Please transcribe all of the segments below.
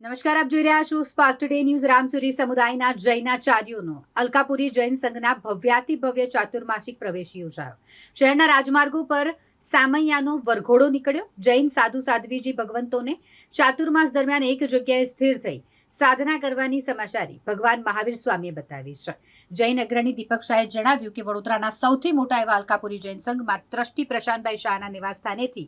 નમસ્કાર, આપ જોઈ રહ્યા છો સ્પાર્ક ટુડે ન્યૂઝ રામસુરી સમુદાયના જૈનાચાર્યોનો અલકાપુરી જૈન સંઘના ભવ્યાતિ ભવ્ય ચાતુર્માસિક પ્રવેશ યોજાયો. શહેરના રાજમાર્ગો પર સામૈયાનો વરઘોડો નીકળ્યો. જૈન સાધુ સાધ્વીજી ભગવંતોને ચાતુર્માસ દરમિયાન એક જગ્યાએ સ્થિર થઈ સાધના કરવાની સમાચારી ભગવાન મહાવીર સ્વામીએ બતાવી છે. જૈન અગ્રણી દીપક શાહે જણાવ્યું કે વડોદરાના સૌથી મોટા એવા અલકાપુરી જૈન સંઘમાં ટ્રસ્ટી પ્રશાંતભાઈ શાહના નિવાસસ્થાનેથી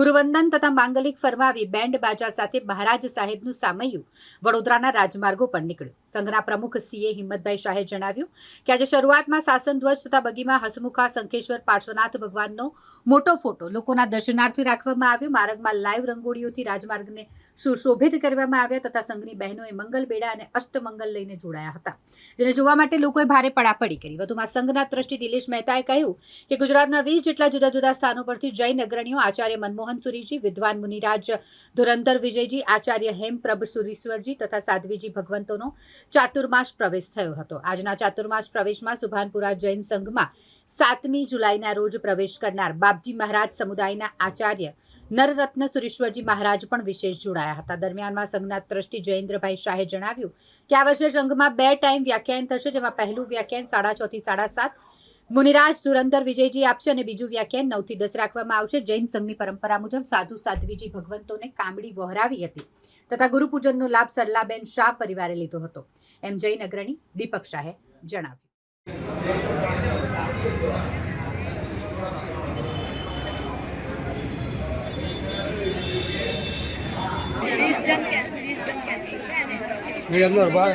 ગુરુવંદન તથા માંગલિક ફરમાવી બેન્ડ બાજા સાથે મહારાજ સાહેબનું સામૈયું વડોદરાના રાજમાર્ગો પર નીકળ્યું. સંઘના પ્રમુખ સીએ હિંમતભાઈ શાહે જણાવ્યું કે આજે શરૂઆતમાં શાસન ધ્વજ તથા બગીમાં હસમુખા શંખેશ્વર પાર્શ્વનાથ ભગવાનનો મોટો ફોટો લોકોના દર્શનાર્થે રાખવામાં આવ્યો. માર્ગમાં લાઈવ રંગોળીઓથી રાજમાર્ગને સુશોભિત કરવામાં આવ્યા તથા સંઘની બહેનોએ મંગલ બેડા અને અષ્ટમંગલ લઈને જોડાયા હતા. જેને જોવા માટે લોકોએ ભારે પડાપડી કરી. વધુમાં સંઘના ટ્રસ્ટી દિલેશ મહેતાએ કહ્યું કે ગુજરાતના વીસ જેટલા જુદા જુદા સ્થાનો પરથી જૈન અગ્રણીઓ આચાર્ય મનમોહન સુરીજી, વિદ્વાન મુનિરાજ ધુરંધર વિજયજી, આચાર્ય હેમપ્રભ સુરીશ્વરજી તથા સાધ્વીજી ભગવંતોનો ચાતુર્માસ પ્રવેશ થયો હતો. આજના ચાતુર્માસ પ્રવેશમાં સુભાનપુરા જૈન સંઘમાં સાતમી જુલાઈના રોજ પ્રવેશ કરનાર બાપજી મહારાજ સમુદાયના આચાર્ય નરરત્ન સુરેશ્વરજી મહારાજ પણ વિશેષ જોડાયા હતા. દરમિયાનમાં સંઘના ટ્રસ્ટી જયેન્દ્રભાઈ શાહે જણાવ્યું કે આ વર્ષે સંઘમાં બે ટાઈમ વ્યાખ્યાન થશે, જેમાં પહેલું વ્યાખ્યાન સાડા છ થી સાડા સાત, મુનિરાજ ધુરંધર વિજયજી આપશે અને બીજું વ્યાખ્યાન નવથી દસ રાખવામાં આવશે. જૈન સંઘની પરંપરા મુજબ સાધુ સાધ્વીજી ભગવંતોને કામડી વહરાવી હતી તથા ગુરુપૂજનનો લાભ સરલાબેન શાહ પરિવારે લીધો હતો. એમ જૈન અગ્રણી દીપક શાહે જણાવ્યું. Amor, va.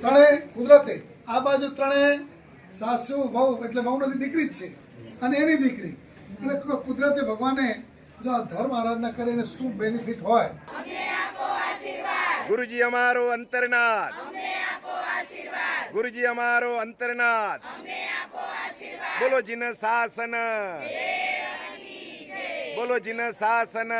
ત્રણે કુદરતે આ બાજુ ત્રણે સાસુ, વહુ, એટલે વહુ દીકરી જ છે. અને એની દીકરી. એટલે કુદરતે ભગવાને જો આ ધર્મ આરાધના કરે એને શું બેનિફિટ હોય? ગુરુજી અમારો અંતરનાથ ગુરુજી અમારો અંતરનાથ બોલો જીન શાસન. બોલો જીન શાસન.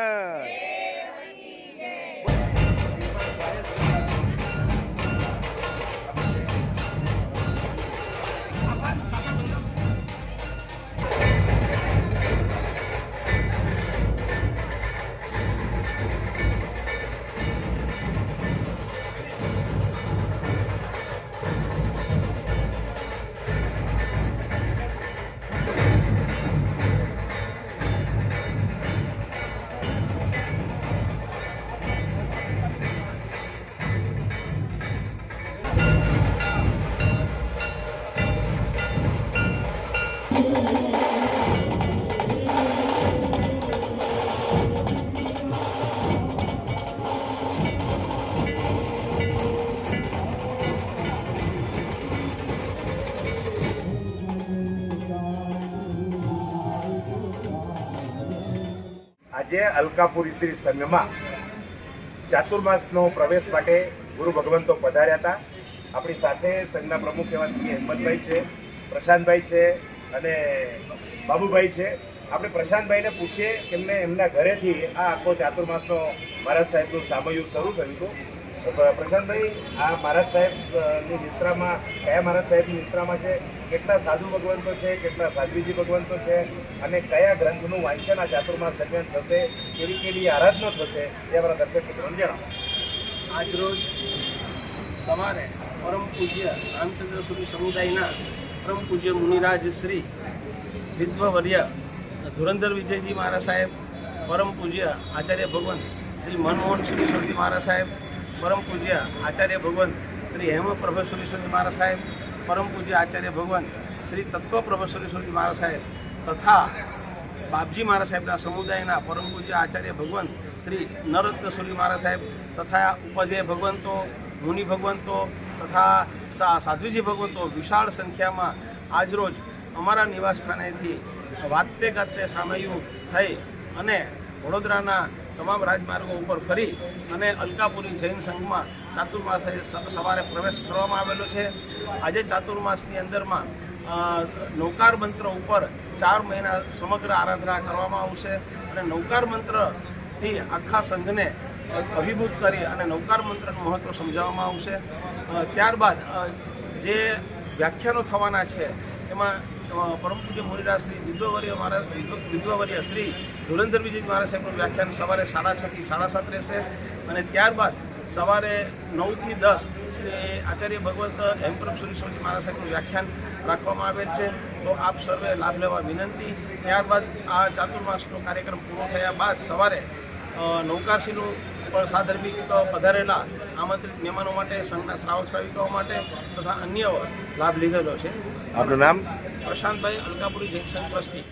આજે અલકાપુરી શ્રી સંઘમાં ચાતુર્માસનો પ્રવેશ માટે ગુરુ ભગવંતો પધાર્યા હતા. આપણી સાથે સંઘના પ્રમુખ એવા શ્રી હિંમતભાઈ છે, પ્રશાંતભાઈ છે અને બાબુભાઈ છે. આપણે પ્રશાંતભાઈને પૂછીએ કે એમને એમના ઘરેથી આ આખો ચાતુર્માસનો મહારાજ સાહેબનું સામયું શરૂ થયું હતું. પ્રશાંતભાઈ, આ મહારાજ સાહેબની નિશ્રામાં કયા મહારાજ સાહેબની નિશ્રામાં છે? કેટલા સાધુ ભગવંતો છે, કેટલા સાધ્વીજી ભગવંતો છે અને કયા ગ્રંથનું વાંચન આ ચાતુર્માસ દરમિયાન થશે, કેવી કેવી આરાધના થશે તે અમારા દર્શક મિત્રોને જણાવો. આજરોજ સવારે પરમ પૂજ્ય રામચંદ્ર સુરી સમુદાયના પરમ પૂજ્ય મુનિરાજ શ્રી વિદ્વવર્ય ધુરંધર વિજયજી મહારાજ સાહેબ, પરમ પૂજ્ય આચાર્ય ભગવાન શ્રી મનમોહન સુરી સ્વામી મહારાજ સાહેબ, પરમ પૂજ્ય આચાર્ય ભગવાન શ્રી હેમ પ્રભેશ્વરી સ્વામી મહારાજ સાહેબ પરમ પૂજ્ય આચાર્ય ભગવાન શ્રી તત્વ પ્રભેશ્વરી સ્વામી મહારાજ સાહેબ તથા બાપજી મહારાજ સાહેબના સમુદાયના પરમ પૂજ્ય આચાર્ય ભગવાન શ્રી નરત્ન સુરી મહારાજ સાહેબ તથા ઉપાધ્યાય ભગવંતો, મુનિ ભગવંતો તથા સાધ્વીજી ભગવંતો વિશાળ સંખ્યામાં આજરોજ અમારા નિવાસ સ્થાનેથી વાતે ગાતે સામયું થઈ અને વડોદરાના તમામ રાજમાર્ગો ઉપર ફરી અને અલકાપુરી જૈન સંઘમાં ચાતુર્માસે સવારે પ્રવેશ કરવામાં આવેલો છે. આજે ચાતુર્માસની અંદરમાં નૌકાર મંત્ર ઉપર ચાર મહિના સમગ્ર આરાધના કરવામાં આવશે અને નૌકાર મંત્રથી આખા સંઘને અભિભૂત કરી અને નૌકાર મંત્રનું મહત્ત્વ સમજાવવામાં આવશે. ત્યારબાદ જે વ્યાખ્યાનો થવાના છે, એમાં પરમ પૂજ્ય મુનિરાજ શ્રી વિદ્વવર્ય વિદ્વ- વિદ્વવર્ય શ્રી ધુરંધર વિજય મહારાજ સાહેબનું વ્યાખ્યાન સવારે સાડા છથી સાડા સાત રહેશે. અને ત્યારબાદ સવારે નવથી દસ શ્રી આચાર્ય ભગવત હેમપ્રભ સુરેશ્વરજી મહારાજ સાહેબનું વ્યાખ્યાન રાખવામાં આવેલ છે. તો આપ સર્વે લાભ લેવા વિનંતી. ત્યારબાદ આ ચાતુર્માસનો કાર્યક્રમ પૂરો થયા બાદ સવારે નૌકાશીનું પણ સાધર્મિક પધારેલા આમંત્રિત મહેમાનો માટે સંઘના શ્રાવક શ્રાવિકાઓ માટે તથા અન્ય લાભ લીધેલો છે. આપનું નામ? પ્રશાંતભાઈ અલકાપુરી જંકશન ટ્રસ્ટી.